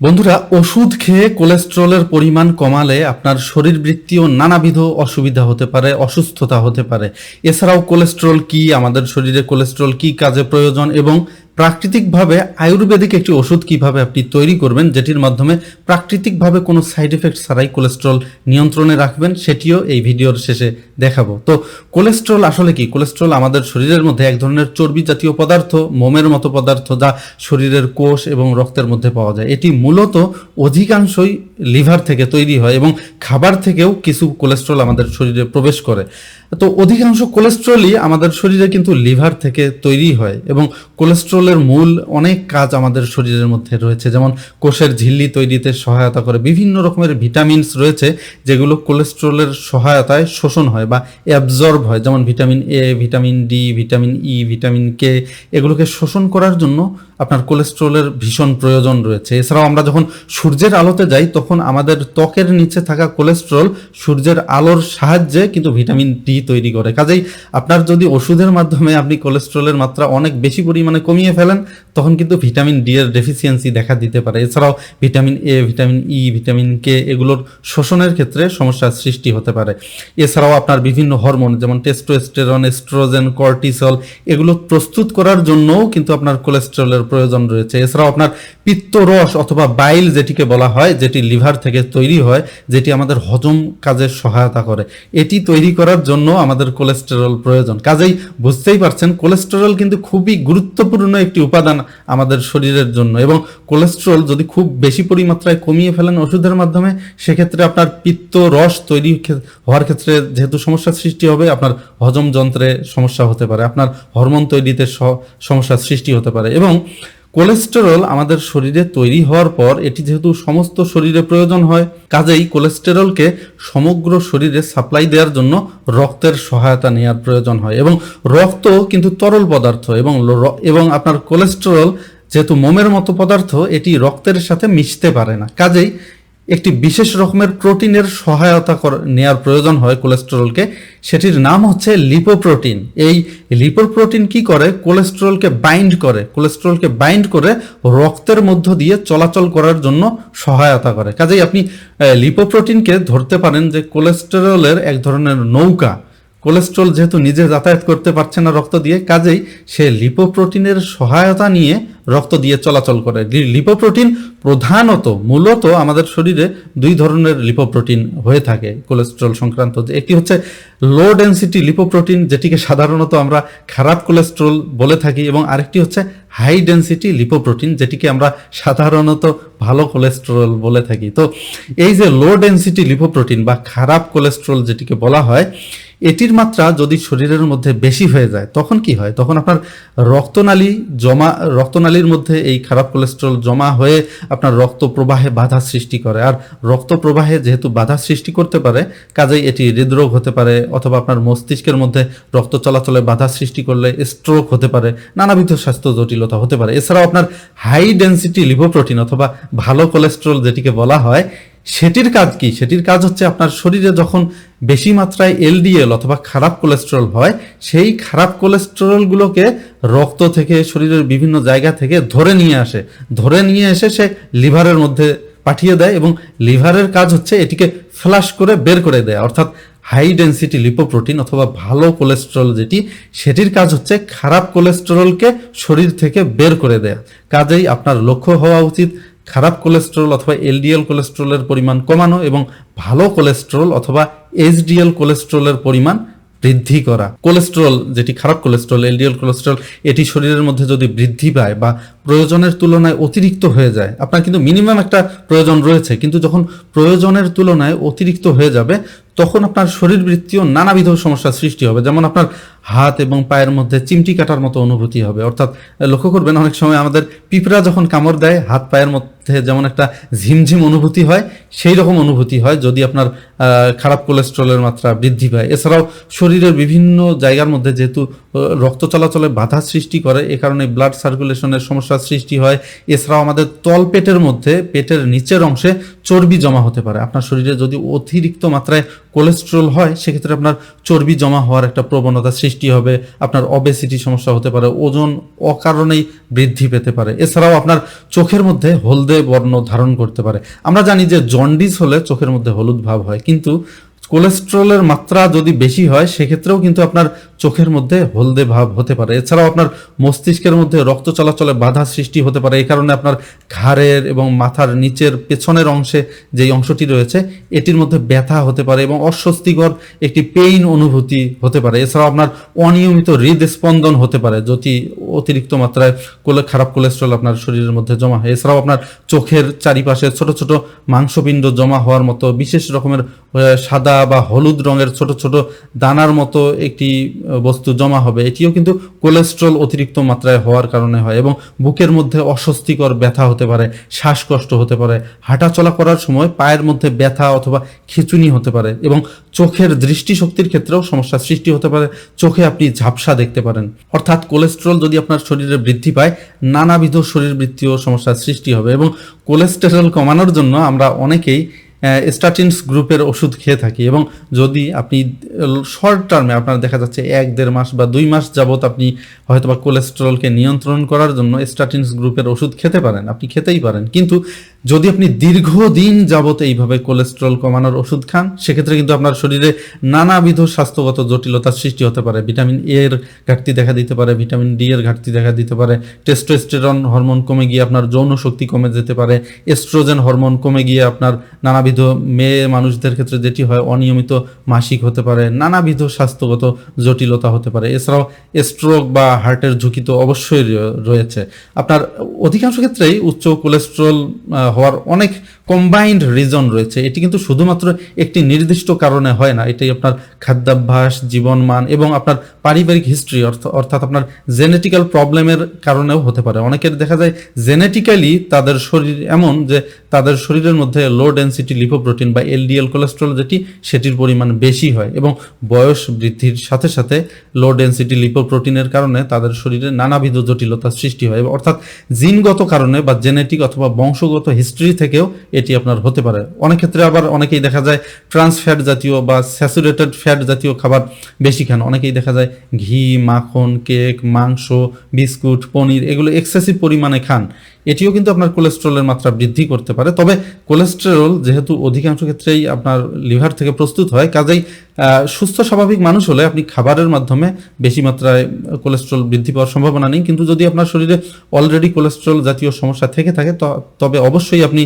বন্ধুরা, ওষুধ খেয়ে কোলেস্ট্রলের পরিমাণ কমালে আপনার শরীরবৃত্তীয় নানাবিধ অসুবিধা হতে পারে, অসুস্থতা হতে পারে। এছাড়াও কোলেস্ট্রল কি, আমাদের শরীরে কোলেস্ট্রল কি কাজে প্রয়োজন এবং প্রাকৃতিকভাবে আয়ুর্বেদিক একটি ওষুধ কীভাবে আপনি তৈরি করবেন, যেটির মাধ্যমে প্রাকৃতিকভাবে কোনো সাইড এফেক্ট ছাড়াই কোলেস্ট্রল নিয়ন্ত্রণে রাখবেন, সেটিও এই ভিডিওর শেষে দেখাবো। তো কোলেস্ট্রল আসলে কি? কোলেস্ট্রল আমাদের শরীরের মধ্যে এক ধরনের চর্বি জাতীয় পদার্থ, মোমের মতো পদার্থ যা শরীরের কোষ এবং রক্তের মধ্যে পাওয়া যায়। এটি মূলত অধিকাংশই লিভার থেকে তৈরি হয় এবং খাবার থেকেও কিছু কোলেস্ট্রল আমাদের শরীরে প্রবেশ করে। তো অধিকাংশ কোলেস্ট্রলই আমাদের শরীরে কিন্তু লিভার থেকে তৈরি হয় এবং কোলেস্ট্রলের মূল অনেক কাজ আমাদের শরীরের মধ্যে রয়েছে। যেমন কোষের ঝিল্লি তৈরিতে সহায়তা করে, বিভিন্ন রকমের ভিটামিনস রয়েছে যেগুলো কোলেস্ট্রলের সহায়তায় শোষণ হয় বা অ্যাবজর্ব হয়। যেমন vitamin A vitamin D vitamin E vitamin K এগুলোকে শোষণ করার জন্য আপনার কোলেস্ট্রলের ভীষণ প্রয়োজন রয়েছে। এছাড়াও আমরা যখন সূর্যের আলোতে যাই, তখন আমাদের ত্বকের নিচে থাকা কোলেস্ট্রল সূর্যের আলোর সাহায্যে কিন্তু ভিটামিন ডি তৈরি করে। কাজেই আপনার যদি ওষুধের মাধ্যমে আপনি কোলেস্ট্রলের মাত্রা অনেক বেশি পরিমাণে কমিয়ে ফেলেন তখন কিন্তু ভিটামিন ডি এর ডেফিসিয়েন্সি দেখা দিতে পারে। এছাড়াও vitamin A vitamin E vitamin K এগুলোর শোষণের ক্ষেত্রে সমস্যার সৃষ্টি হতে পারে। এছাড়াও আপনার বিভিন্ন হরমোন যেমন টেস্টোস্টেরন এস্ট্রোজেন কর্টিসল এগুলো প্রস্তুত করার জন্যও কিন্তু আপনার কোলেস্ট্রলের প্রয়োজন রয়েছে। এছাড়াও আপনার পিত্তরস অথবা বাইল যেটিকে বলা হয়, যেটি লিভার থেকে তৈরি হয়, যেটি আমাদের হজম কাজে সহায়তা করে। এটি তৈরি করার জন্য আমাদের কোলেস্টেরল প্রয়োজন। কাজেই বুঝতেই পারছেন কোলেস্টেরল কিন্তু খুবই গুরুত্বপূর্ণ একটি উপাদান আমাদের শরীরের জন্য। এবং কোলেস্ট্রল যদি খুব বেশি পরিমাত্রায় কমিয়ে ফেলেন ওষুধের মাধ্যমে, সেক্ষেত্রে আপনার পিত্ত রস তৈরি হওয়ার ক্ষেত্রে যেহেতু সমস্যার সৃষ্টি হবে, আপনার হজম যন্ত্রে সমস্যা হতে পারে। আপনার হরমোন তৈরিতে সমস্যার সৃষ্টি হতে পারে। এবং কোলেস্টেরল আমাদের শরীরে তৈরি হওয়ার পর এটি যেহেতু সমস্ত শরীরে প্রয়োজন হয়, কাজেই কোলেস্টেরলকে সমগ্র শরীরে সাপ্লাই দেওয়ার জন্য রক্তের সহায়তা নেওয়ার প্রয়োজন হয় এবং রক্ত কিন্তু তরল পদার্থ এবং এবং আপনার কোলেস্টেরল যেহেতু মোমের মতো পদার্থ, এটি রক্তের সাথে মিশতে পারে না। কাজেই একটি বিশেষ রকমের প্রোটিনের সহায়তা নেয়ার প্রয়োজন হয় কোলেস্টেরলকে। সেটির নাম হচ্ছে লিপোপ্রোটিন। এই লিপোপ্রোটিন কি করে? কোলেস্টেরলকে বাইন্ড করে। কোলেস্টেরলকে বাইন্ড করে রক্তের মধ্য দিয়ে চলাচল করার জন্য সহায়তা করে। কাজেই আপনি লিপোপ্রোটিনকে ধরতে পারেন যে কোলেস্টেরলের এক ধরনের নৌকা। কোলেস্ট্রল যেহেতু নিজে যাতায়াত করতে পারছে না রক্ত দিয়ে, কাজেই সে লিপোপ্রোটিনের সহায়তা নিয়ে রক্ত দিয়ে চলাচল করে। লিপোপ্রোটিন প্রধানত, মূলত আমাদের শরীরে দুই ধরনের লিপোপ্রোটিন হয়ে থাকে কোলেস্ট্রল সংক্রান্ত। একটি হচ্ছে লো ডেন্সিটি লিপোপ্রোটিন, যেটিকে সাধারণত আমরা খারাপ কোলেস্ট্রল বলে থাকি, এবং আরেকটি হচ্ছে হাই ডেন্সিটি লিপোপ্রোটিন, যেটিকে আমরা সাধারণত ভালো কোলেস্ট্রল বলে থাকি। তো এই যে লো ডেন্সিটি লিপোপ্রোটিন বা খারাপ কোলেস্ট্রল যেটিকে বলা হয় এটির মাত্রা যদি শরীরের মধ্যে বেশি হয়ে যায়, তখন কি হয়? তখন আপনার রক্তনালী জমা, রক্তনালীর মধ্যে এই খারাপ কোলেস্ট্রল জমা হয়ে আপনার রক্ত প্রবাহে বাধা সৃষ্টি করে। আর রক্ত প্রবাহে যেহেতু বাধা সৃষ্টি করতে পারে, কাজেই এটি হৃদরোগ হতে পারে অথবা আপনার মস্তিষ্কের মধ্যে রক্ত চলাচলে বাধা সৃষ্টি করলে স্ট্রোক হতে পারে, নানাবিধ স্বাস্থ্য জটিলতা হতে পারে। এছাড়াও আপনার হাই ডেন্সিটি লিভোপ্রোটিন অথবা ভালো কোলেস্ট্রল যেটিকে বলা হয় সেটির কাজ কি? সেটির কাজ হচ্ছে আপনার শরীরে যখন বেশি মাত্রায় এলডিএল অথবা খারাপ কোলেস্টেরল হয়, সেই খারাপ কোলেস্টেরলগুলোকে রক্ত থেকে শরীরের বিভিন্ন জায়গা থেকে ধরে নিয়ে আসে। ধরে নিয়ে এসে সে লিভারের মধ্যে পাঠিয়ে দেয় এবং লিভারের কাজ হচ্ছে এটিকে ফ্লাশ করে বের করে দেয়। অর্থাৎ হাই ডেন্সিটি লিপোপ্রোটিন অথবা ভালো কোলেস্টেরল যেটি, সেটির কাজ হচ্ছে খারাপ কোলেস্টেরলকে শরীর থেকে বের করে দেয়া। কাজেই আপনার লক্ষ্য হওয়া উচিত খারাপ কোলেস্ট্রল অথবা এলডিএল কোলেস্টেরলের পরিমাণ কমানো এবং ভালো কোলেস্ট্রল অথবা এইচডিএল কোলেস্ট্রলের পরিমাণ বৃদ্ধি করা। কোলেস্ট্রল যেটি খারাপ কোলেস্ট্রল এলডিএল কোলেস্টেরল এটি শরীরের মধ্যে যদি বৃদ্ধি পায় বা প্রয়োজনের তুলনায় অতিরিক্ত হয়ে যায়, আপনার কিন্তু মিনিমাম একটা প্রয়োজন রয়েছে, কিন্তু যখন প্রয়োজনের তুলনায় অতিরিক্ত হয়ে যাবে, তখন আপনার শরীরবৃত্তীয় নানাবিধ সমস্যার সৃষ্টি হবে। যেমন আপনার হাত এবং পায়ের মধ্যে চিমটি কাটার মতো অনুভূতি হবে। অর্থাৎ লক্ষ্য করবেন, অনেক সময় আমাদের পিঁপড়া যখন কামড় দেয়, হাত পায়ের মধ্যে যেমন একটা ঝিমঝিম অনুভূতি হয়, সেই রকম অনুভূতি হয় যদি আপনার খারাপ কোলেস্ট্রলের মাত্রা বৃদ্ধি পায়। এছাড়াও শরীরের বিভিন্ন জায়গার মধ্যে যেহেতু রক্ত চলাচলে বাধা সৃষ্টি করে, এ কারণে ব্লাড সার্কুলেশনের সমস্যার সৃষ্টি হয়। এছাড়াও আমাদের তল পেটের মধ্যে, পেটের নিচের অংশে চর্বি জমা হতে পারে। আপনার শরীরে যদি অতিরিক্ত মাত্রায় কোলেস্ট্রল হয়, সেক্ষেত্রে আপনার চর্বি জমা হওয়ার একটা প্রবণতা সৃষ্টি হবে। আপনার অবেসিটি সমস্যা হতে পারে, ওজন অকারণেই বৃদ্ধি পেতে পারে। এছাড়াও আপনার চোখের মধ্যে হলদে বর্ণ ধারণ করতে পারে। আমরা জানি যে জন্ডিস হলে চোখের মধ্যে হলুদ ভাব হয়, কিন্তু কোলেস্ট্রলের মাত্রা যদি বেশি হয়, সেক্ষেত্রেও কিন্তু আপনার চোখের মধ্যে হলদে ভাব হতে পারে। এছাড়াও আপনার মস্তিষ্কের মধ্যে রক্ত চলাচলে বাধা সৃষ্টি হতে পারে। এই কারণে আপনার ঘাড়ের এবং মাথার নিচের পেছনের অংশে যেই অংশটি রয়েছে, এটির মধ্যে ব্যথা হতে পারে এবং অস্বস্তিকর একটি পেইন অনুভূতি হতে পারে। এছাড়াও আপনার অনিয়মিত হৃদস্পন্দন হতে পারে যদি অতিরিক্ত মাত্রায় কোলে খারাপ কোলেস্ট্রল আপনার শরীরের মধ্যে জমা হয়। এছাড়াও আপনার চোখের চারিপাশে ছোট ছোট মাংসপিণ্ড জমা হওয়ার মতো বিশেষ রকমের সাদা বা হলুদ রঙের ছোট ছোট দানার মতো একটি বস্তু জমা হবে। এটিও কিন্তু কোলেস্ট্রল অতিরিক্ত মাত্রায় হওয়ার কারণে হয় এবং বুকের মধ্যে অস্বস্তিকর ব্যথা হতে পারে, শ্বাসকষ্ট হতে পারে হাঁটা চলা করার সময় পায়ের মধ্যে ব্যথা অথবা খিচুনি হতে পারে এবং চোখের দৃষ্টিশক্তির ক্ষেত্রেও সমস্যা সৃষ্টি হতে পারে। চোখে আপনি ঝাপসা দেখতে পারেন। অর্থাৎ কোলেস্ট্রল যদি আপনার শরীরে বৃদ্ধি পায়, নানাবিধ শরীরবৃত্তীয় সমস্যার সৃষ্টি হবে এবং কোলেস্টেরল কমানোর জন্য আমরা অনেকেই স্টাটিনস গ্রুপের ওষুধ খেয়ে থাকি এবং যদি আপনি শর্ট টার্মে আপনার দেখা যাচ্ছে এক, দেড় মাস বা দুই মাস যাবৎ আপনি হয়তো বা কোলেস্টেরলকে নিয়ন্ত্রণ করার জন্য স্টাটিনস গ্রুপের ওষুধ খেতে পারেন, আপনি খেতেই পারেন। কিন্তু যদি আপনি দীর্ঘদিন যাবত এইভাবে কোলেস্টেরল কমানোর ওষুধ খান, সেক্ষেত্রে কিন্তু আপনার শরীরে নানাবিধ স্বাস্থ্যগত জটিলতার সৃষ্টি হতে পারে। ভিটামিন এ এর ঘাটতি দেখা দিতে পারে, ভিটামিন ডি এর ঘাটতি দেখা দিতে পারে। টেস্টোস্টেরন হরমোন কমে গিয়ে আপনার যৌন শক্তি কমে যেতে পারে। এস্ট্রোজেন হরমোন কমে গিয়ে আপনার নানাবিধ মেয়ে মানুষদের ক্ষেত্রে যেটি হয়, অনিয়মিত মাসিক হতে পারে। নানাবিধ স্বাস্থ্যগত জটিলতা হতে পারে। এছাড়াও স্ট্রোক বা হার্টের ঝুঁকি তো অবশ্যই রয়েছে। আপনার অধিকাংশ ক্ষেত্রেই উচ্চ কোলেস্ট্রল হওয়ার অনেক কম্বাইন্ড রিজন রয়েছে। এটি কিন্তু শুধুমাত্র একটি নির্দিষ্ট কারণে হয় না, এটাই আপনার খাদ্যাভ্যাস, জীবনমান এবং আপনার পারিবারিক হিস্ট্রি অর্থাৎ আপনার জেনেটিক্যাল প্রবলেমের কারণেও হতে পারে। অনেকের দেখা যায় জেনেটিক্যালি তাদের শরীর এমন যে তাদের শরীরের মধ্যে লো ডেন্সিটি লিপোপ্রোটিন বা এলডিএল কোলেস্ট্রল যেটি, সেটির পরিমাণ বেশি হয় এবং বয়স বৃদ্ধির সাথে সাথে লো ডেন্সিটি লিপোপ্রোটিনের কারণে তাদের শরীরে নানাবিধ জটিলতার সৃষ্টি হয়। অর্থাৎ জিনগত কারণে বা জেনেটিক অথবা বংশগত হিস্ট্রি থেকেও এটি আপনার হতে পারে। অনেক ক্ষেত্রে আবার অনেকেই দেখা যায় ট্রান্স ফ্যাট জাতীয় বা স্যাচুরেটেড ফ্যাট জাতীয় খাবার বেশি খান। অনেকেই দেখা যায় ঘি, মাখন কেক মাংস, বিস্কুট, পনির এগুলো এক্সেসিভ পরিমাণে খান। এটিও কিন্তু আপনার কোলেস্ট্রলের মাত্রা বৃদ্ধি করতে পারে। তবে কোলেস্টেরল যেহেতু অধিকাংশ ক্ষেত্রেই আপনার লিভার থেকে প্রস্তুত হয়, কাজেই সুস্থ, স্বাভাবিক মানুষ হলে আপনি খাবারের মাধ্যমে বেশি মাত্রায় কোলেস্ট্রল বৃদ্ধি পাওয়ার সম্ভাবনা নেই। কিন্তু যদি আপনার শরীরে অলরেডি কোলেস্ট্রল জাতীয় সমস্যা থেকে থাকে তবে অবশ্যই আপনি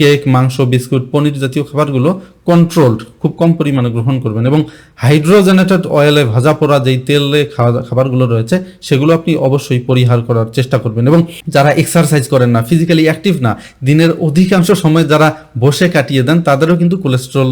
কেক মাংস, বিস্কুট, পনির জাতীয় খাবারগুলো কন্ট্রোলড খুব কম পরিমাণে গ্রহণ করবেন এবং হাইড্রোজেনেটেড অয়েলে ভাজা পোড়া যেই তেলে খাবারগুলো রয়েছে, সেগুলো আপনি অবশ্যই পরিহার করার চেষ্টা করবেন এবং যারা এক্সারসাইজ করেন না ফিজিক্যালি অ্যাক্টিভ না, দিনের অধিকাংশ সময় যারা বসে কাটিয়ে দেন, তাদেরও কিন্তু কোলেস্ট্রল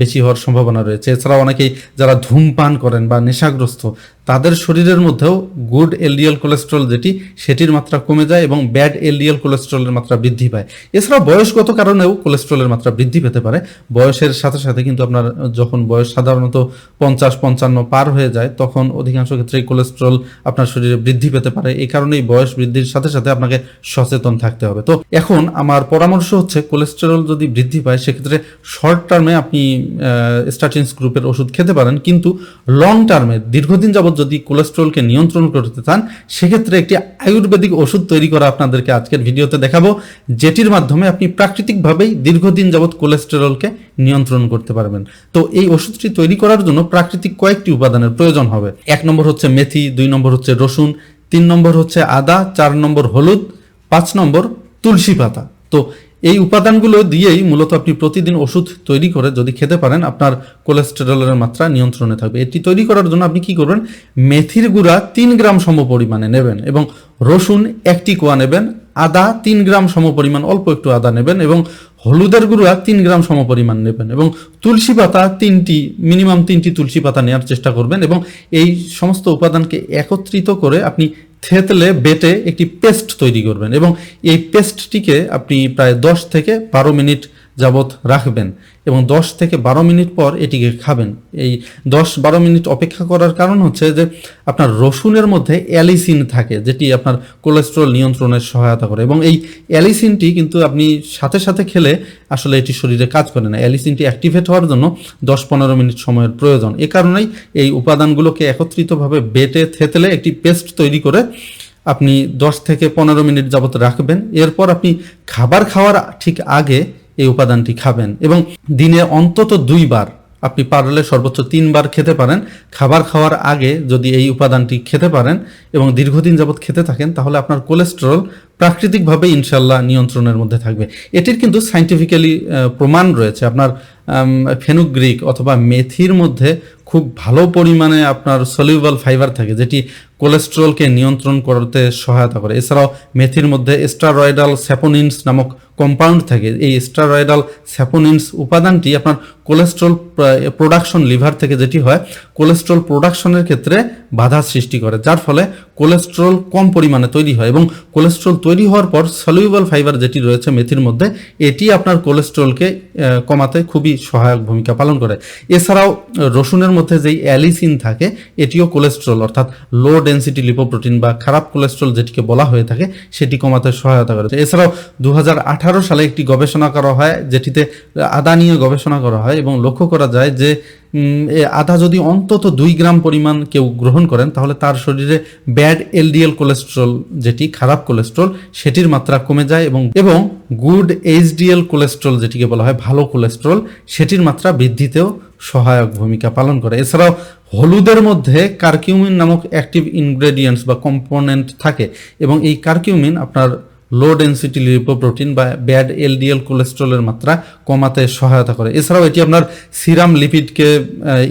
বেশি হওয়ার সম্ভাবনা রয়েছে। এছাড়াও অনেকেই যারা ধূমপান করেন বা নেশাগ্রস্ত তাদের শরীরের মধ্যেও গুড এলডিএল কোলেস্ট্রল যেটি, সেটির মাত্রা কমে যায় এবং ব্যাড এলডিএল কোলেস্ট্রলের মাত্রা বৃদ্ধি পায়। এছাড়াও বয়সগত কারণেও কোলেস্ট্রলের মাত্রা বৃদ্ধি পেতে পারে। বয়সের সাথে সাথে কিন্তু আপনার, যখন বয়স সাধারণত পঞ্চাশ, পঞ্চান্ন পার হয়ে যায়, তখন অধিকাংশ ক্ষেত্রেই কোলেস্ট্রল আপনার শরীরে বৃদ্ধি পেতে পারে। এই কারণেই বয়স বৃদ্ধির সাথে সাথে আপনাকে সচেতন থাকতে হবে। তো এখন আমার পরামর্শ হচ্ছে কোলেস্টেরল যদি বৃদ্ধি পায়, সেক্ষেত্রে শর্ট টার্মে আপনি স্টাটিনস গ্রুপের ওষুধ খেতে পারেন। কিন্তু লং টার্মে দীর্ঘদিন যাবত যদি কোলেস্ট্রলকে নিয়ন্ত্রণ করতে চান, সেক্ষেত্রে একটি আয়ুর্বেদিক ওষুধ তৈরি করা আপনাদেরকে আজকের ভিডিওতে দেখাবো, যেটির মাধ্যমে আপনি প্রাকৃতিকভাবেই দীর্ঘদিন যাবৎ কোলেস্টেরলকে নিয়ন্ত্রণ করতে পারবেন। তো এই ওষুধটি তৈরি করার জন্য প্রাকৃতিক কয়েকটি উপাদানের প্রয়োজন হবে। এক নম্বর হচ্ছে মেথি, দুই নম্বর হচ্ছে রসুন, তিন নম্বর হচ্ছে আদা, চার নম্বর হলুদ, পাঁচ নম্বর তুলসী পাতা। তো এই উপাদানগুলো দিয়েই মূলত আপনি প্রতিদিন ওষুধ তৈরি করে যদি খেতে পারেন, আপনার কোলেস্টেরলের মাত্রা নিয়ন্ত্রণে থাকবে। এটি তৈরি করার জন্য আপনি কি করবেন? মেথির গুঁড়া তিন গ্রাম সম পরিমাণে নেবেন এবং রসুন একটি কোয়া নেবেন, আদা তিন গ্রাম সম পরিমাণ, অল্প একটু আদা নেবেন এবং হলুদের গুঁড়া তিন গ্রাম সম পরিমাণ নেবেন এবং তুলসী পাতা তিনটি মিনিমাম তিনটি তুলসী পাতা নেওয়ার চেষ্টা করবেন এবং এই সমস্ত উপাদানকে একত্রিত করে আপনি থেতলে বেটে একটি পেস্ট তৈরি করবেন এবং এই পেস্টটিকে আপনি প্রায় দশ থেকে বারো মিনিট যাবত রাখবেন এবং দশ থেকে বারো মিনিট পর এটিকে খাবেন। এই দশ বারো মিনিট অপেক্ষা করার কারণ হচ্ছে যে আপনার রসুনের মধ্যে অ্যালিসিন থাকে, যেটি আপনার কোলেস্ট্রল নিয়ন্ত্রণের সহায়তা করে এবং এই অ্যালিসিনটি কিন্তু আপনি সাথে সাথে খেলে আসলে এটি শরীরে কাজ করে না। অ্যালিসিনটি অ্যাক্টিভেট হওয়ার জন্য দশ পনেরো মিনিট সময়ের প্রয়োজন। এ কারণেই এই উপাদানগুলোকে একত্রিতভাবে বেটে থেতলে একটি পেস্ট তৈরি করে আপনি দশ থেকে পনেরো মিনিট যাবত রাখবেন। এরপর আপনি খাবার খাওয়ার ঠিক আগে এই উপাদানটি খাবেন এবং দিনে অন্তত দুইবার, আপনি পারলে সর্বোচ্চ তিনবার খেতে পারেন। খাবার খাওয়ার আগে যদি এই উপাদানটি খেতে পারেন এবং দীর্ঘদিন যাবৎ খেতে থাকেন, তাহলে আপনার কোলেস্টেরল প্রাকৃতিকভাবে ইনশাল্লাহ নিয়ন্ত্রণের মধ্যে থাকবে। এটির কিন্তু সাইন্টিফিক্যালি প্রমাণ রয়েছে। আপনার ফেনুগ্রিক অথবা মেথির মধ্যে খুব ভালো পরিমাণে আপনার সলিউবল ফাইবার থাকে, যেটি কোলেস্ট্রলকে নিয়ন্ত্রণ করতে সহায়তা করে। এছাড়াও মেথির মধ্যে স্টারয়েডাল স্যাপোনিনস নামক কম্পাউন্ড থাকে, এই স্টারয়েডাল স্যাপোনিনস উপাদানটি আপনার কোলেস্ট্রল প্রোডাকশন লিভার থেকে যেটি হয় কোলেস্ট্রল প্রোডাকশনের ক্ষেত্রে বাধা সৃষ্টি করে, যার ফলে কোলেস্ট্রল কম পরিমাণে তৈরি হয় এবং কোলেস্ট্রল তৈরি হওয়ার পর সলিউবল ফাইবার যেটি রয়েছে মেথির মধ্যে, এটি আপনার কোলেস্ট্রলকে কমাতে খুবই সহায়ক ভূমিকা পালন করে। এছাড়াও, রসুনের মধ্যে যেই অ্যালিসিন থাকে, এটিও কোলেস্ট্রল অর্থাৎ লো ডেন্সিটি লিপোপ্রোটিন বা খারাপ কোলেস্ট্রল যেটিকে বলা হয়ে থাকে, সেটি কমাতে সহায়তা করে। এছাড়াও দু সালে একটি গবেষণা করা হয়, যেটিতে আদা নিয়ে গবেষণা করা হয় এবং লক্ষ্য করা যায় যে আদা যদি অন্তত দুই গ্রাম পরিমাণ কেউ গ্রহণ করেন, তাহলে তার শরীরে ব্যাড এলডিএল কোলেস্ট্রল যেটি, খারাপ কোলেস্ট্রল, সেটির মাত্রা কমে যায় এবং এবং গুড এইচডিএল কোলেস্ট্রল যেটিকে বলা হয়, ভালো কোলেস্ট্রল, সেটির মাত্রা বৃদ্ধিতেও সহায়ক ভূমিকা পালন করে। এছাড়াও হলুদের মধ্যে কার্কিউমিন নামক অ্যাক্টিভ ইনগ্রেডিয়েন্টস বা কম্পোনেন্ট থাকে এবং এই কার্কিউমিন আপনার লো ডেন্সিটি লিপোপ্রোটিন বা ব্যাড এলডিএল কোলেস্ট্রলের মাত্রা কমাতে সহায়তা করে। এছাড়াও এটি আপনার সিরাম লিপিডকে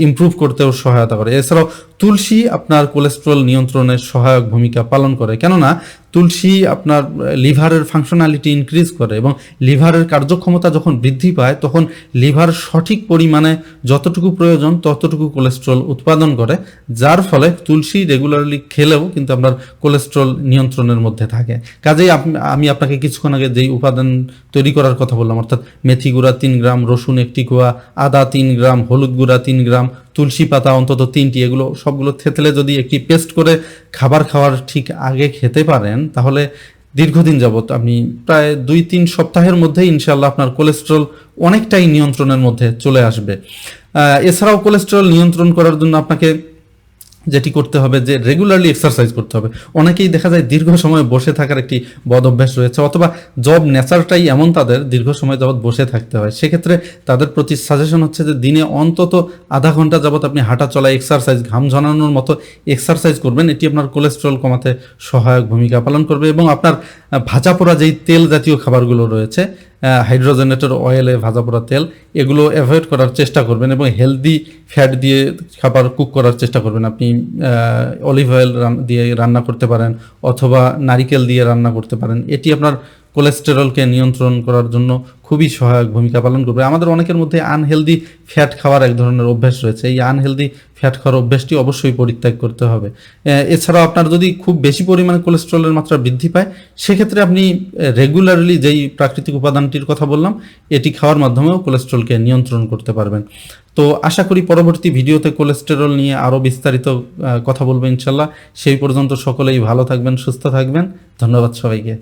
ইম্প্রুভ করতেও সহায়তা করে। এছাড়াও তুলসী আপনার কোলেস্ট্রল নিয়ন্ত্রণের সহায়ক ভূমিকা পালন করে। কেননা তুলসী আপনার লিভারের ফাংশনালিটি ইনক্রিজ করে এবং লিভারের কার্যক্ষমতা যখন বৃদ্ধি পায়, তখন লিভার সঠিক পরিমাণে যতটুকু প্রয়োজন ততটুকু কোলেস্ট্রল উৎপাদন করে, যার ফলে তুলসী রেগুলারলি খেলেও কিন্তু আপনার কোলেস্ট্রল নিয়ন্ত্রণের মধ্যে থাকে। কাজেই আমি আপনাকে কিছুক্ষণ আগে যেই উপাদান তৈরি করার কথা বললাম, অর্থাৎ মেথি গুঁড়া তিন গ্রাম, রসুন একটি কোয়া, আদা তিন গ্রাম, হলুদ গুঁড়া তিন গ্রাম তুলসী পাতা, অন্তত তিনটি, এগুলো সবগুলো থেতলে যদি একটি পেস্ট করে খাবার খাওয়ার ঠিক আগে খেতে পারেন, তাহলে দীর্ঘদিন যাবৎ আপনি প্রায় দুই তিন সপ্তাহের মধ্যে ইনশাল্লাহ আপনার কোলেস্ট্রল অনেকটাই নিয়ন্ত্রণের মধ্যে চলে আসবে। এছাড়াও কোলেস্ট্রল নিয়ন্ত্রণ করার জন্য আপনাকে যেটি করতে হবে যে রেগুলারলি এক্সারসাইজ করতে হবে। অনেকেই দেখা যায় দীর্ঘ সময় বসে থাকার একটি বদ অভ্যাস রয়েছে অথবা জব নেচারটাই এমন তাদের দীর্ঘ সময় যাবত বসে থাকতে হয়। সেক্ষেত্রে তাদের প্রতি সাজেশন হচ্ছে যে দিনে অন্তত আধা ঘণ্টা যাবত আপনি হাঁটা চলা এক্সারসাইজ ঘাম ঝরানোর মতো এক্সারসাইজ করবেন। এটি আপনার কোলেস্ট্রল কমাতে সহায়ক ভূমিকা পালন করবে এবং আপনার ভাজা পোড়া যেই তেল জাতীয় খাবারগুলো রয়েছে হাইড্রোজেনেটেড অয়েলে ভাজা পড়া তেল, এগুলো অ্যাভয়েড করার চেষ্টা করবেন এবং হেলদি ফ্যাট দিয়ে খাবার কুক করার চেষ্টা করবেন। আপনি অলিভ অয়েল দিয়ে রান্না করতে পারেন অথবা নারিকেল দিয়ে রান্না করতে পারেন। এটি আপনার কোলেস্টেরলকে নিয়ন্ত্রণ করার জন্য খুবই সহায়ক ভূমিকা পালন করবে। আমাদের অনেকের মধ্যে আনহেলদি ফ্যাট খাওয়ার এক ধরনের অভ্যাস রয়েছে। এই আনহেলদি ফ্যাট খাওয়ার অভ্যাসটি অবশ্যই পরিত্যাগ করতে হবে। এছাড়াও আপনার যদি খুব বেশি পরিমাণে কোলেস্ট্রলের মাত্রা বৃদ্ধি পায়, সেক্ষেত্রে আপনি রেগুলারলি যেই প্রাকৃতিক উপাদানটির কথা বললাম, এটি খাওয়ার মাধ্যমেও কোলেস্ট্রলকে নিয়ন্ত্রণ করতে পারবেন। তো আশা করি পরবর্তী ভিডিওতে কোলেস্টেরল নিয়ে আরও বিস্তারিত কথা বলব ইনশাল্লাহ। সেই পর্যন্ত সকলেই ভালো থাকবেন, সুস্থ থাকবেন। ধন্যবাদ সবাইকে।